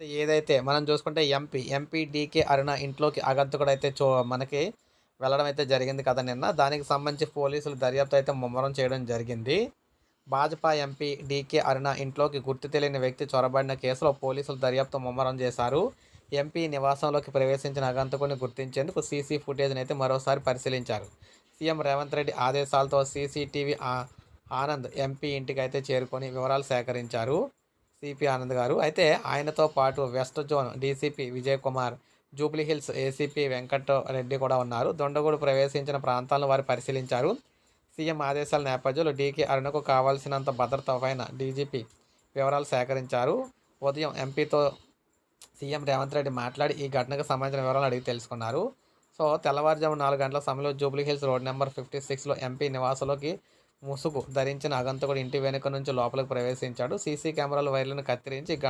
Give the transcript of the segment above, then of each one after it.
ఏదైతే మనం చూసుకుంటే ఎంపీ ఎంపీ డీకే అరుణ ఇంట్లోకి అగంతకుడు అయితే చూ మనకి వెళ్ళడం అయితే జరిగింది కదా నిన్న. దానికి సంబంధించి పోలీసులు దర్యాప్తు అయితే ముమ్మరం చేయడం జరిగింది. భాజపా ఎంపీ డీకే అరుణ ఇంట్లోకి గుర్తు తెలియని వ్యక్తి చొరబడిన కేసులో పోలీసులు దర్యాప్తు ముమ్మరం చేశారు. ఎంపీ నివాసంలోకి ప్రవేశించిన అగంతకుడిని గుర్తించేందుకు సీసీ ఫుటేజ్ని అయితే మరోసారి పరిశీలించారు. సీఎం రేవంత్ రెడ్డి ఆదేశాలతో సీసీటీవీ ఆనంద్ ఎంపీ ఇంటికి అయితే చేరుకొని వివరాలు సేకరించారు. సిపి ఆనంద్ గారు. అయితే ఆయనతో పాటు west zone DCP Vijay Kumar Jubilee Hills ACP Venkat Reddy కూడా ఉన్నారు. దొండగూడు ప్రవేశించిన ప్రాంతాలను వారు పరిశీలించారు. సీఎం ఆదేశాల నేపథ్యంలో డీకే అరుణకు కావాల్సినంత భద్రత పైన డీజీపీ వివరాలు సేకరించారు. ఉదయం ఎంపీతో సీఎం రేవంత్ రెడ్డి మాట్లాడి ఈ ఘటనకు సంబంధించిన వివరాలు అడిగి తెలుసుకున్నారు. సో తెల్లవారుజాము నాలుగు గంటల సమయంలో Jubilee Hills road number fifty సిక్స్లో ఎంపీ నివాసంలోకి ముసుగు ధరించిన అగంతకుడు ఇంటి వెనుక నుంచి లోపలికి ప్రవేశించాడు. సీసీ కెమెరాల వైర్లను కత్తిరించి గ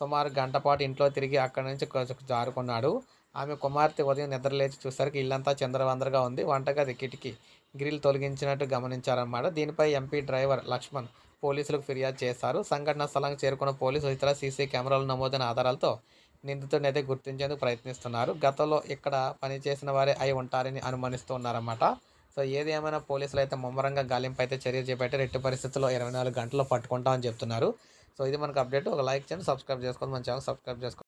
సుమారు గంట పాటు ఇంట్లో తిరిగి అక్కడి నుంచి జారుకున్నాడు. ఆమె కుమార్తె ఉదయం నిద్రలేచి చూసరికి ఇల్లంతా చంద్రవందరగా ఉంది. వంటగది కిటికీ గ్రిల్ తొలగించినట్టు గమనించారన్నమాట. దీనిపై ఎంపీ డ్రైవర్ లక్ష్మణ్ పోలీసులకు ఫిర్యాదు చేశారు. సంఘటన స్థలానికి చేరుకున్న పోలీసులు ఇతర సీసీ కెమెరాలు నమోదైన ఆధారాలతో నిందితుడిని అయితే గుర్తించేందుకు ప్రయత్నిస్తున్నారు. గతంలో ఇక్కడ పనిచేసిన వారే అయి ఉంటారని అనుమానిస్తున్నారన్నమాట సో ఏది ఏమైనా పోలీసులు అయితే ముమ్మరంగా గాలింపు అయితే చర్య చేపట్టి ఎట్టి పరిస్థితుల్లో ఇరవై నాలుగు గంటల్లో పట్టుకుంటామని చెప్తున్నారు. సో ఇది మనకు అప్డేట్ ఒక లైక్ చేయండి సబ్స్క్రైబ్ చేసుకోండి మన ఛానల్ సబ్స్క్రైబ్ చేసుకోండి.